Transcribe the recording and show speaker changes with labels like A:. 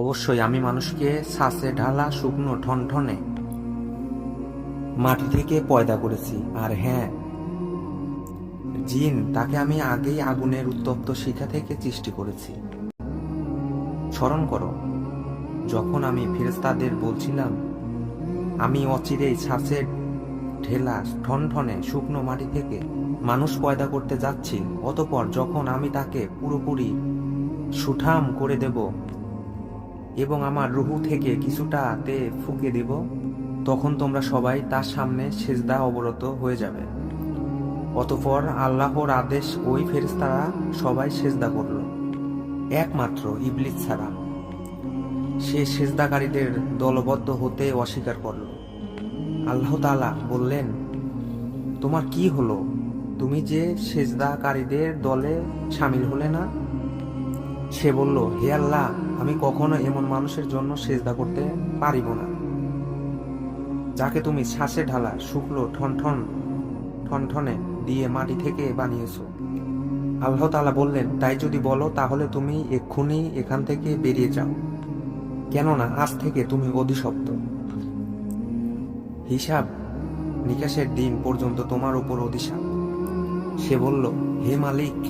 A: অবশ্যই আমি মানুষকে শ্বাসে ঢালা শুকনো ঠনঠনে মাটি থেকে পয়দা করেছি, আর হ্যাঁ জিন তাকে আমি আগেই আগুনের উত্তপ্ত শিখা থেকে সৃষ্টি করেছি। স্মরণ করো, যখন আমি ফেরেস্তাদের বলছিলাম, আমি অচিরেই শ্বাসের ঢেলা ঠনঠনে শুকনো মাটি থেকে মানুষ পয়দা করতে যাচ্ছি, অতপর যখন আমি তাকে পুরোপুরি সুঠাম করে দেব এবং আমার রুহু থেকে কিছুটা তে ফুকে দেব, তখন তোমরা সবাই তার সামনে সেজদা অবরত হয়ে যাবে। অতপর আল্লাহর আদেশ ওই ফেরেশতারা সবাই সেজদা করল, একমাত্র ইবলিস ছাড়া। সে সেজদাকারীদের দলবদ্ধ হতে অস্বীকার করল। আল্লাহ তালা বললেন, তোমার কি হলো? তুমি যে সেজদাকারীদের দলে সামিল হলে না? সে বলল, হে আল্লাহ আমি কখনো এমন মানুষের জন্য সেজদা করতে পারিব না। যাকে তুমি শ্বাসে ঢালা শুকলো ঠনঠন, ঠনঠনে দিয়ে মাটি থেকে বানিয়েছ। আল্লাহ তাআলা বললেন, তাই যদি বলো, তাহলে তুমি এক্ষুনি এখান থেকে বেরিয়ে যাও। কেননা আজ থেকে তুমি অধিশপ্ত। হিসাব নিকাশের দিন পর্যন্ত তোমার উপর অধিশাপ। সে বলল, হে মালিক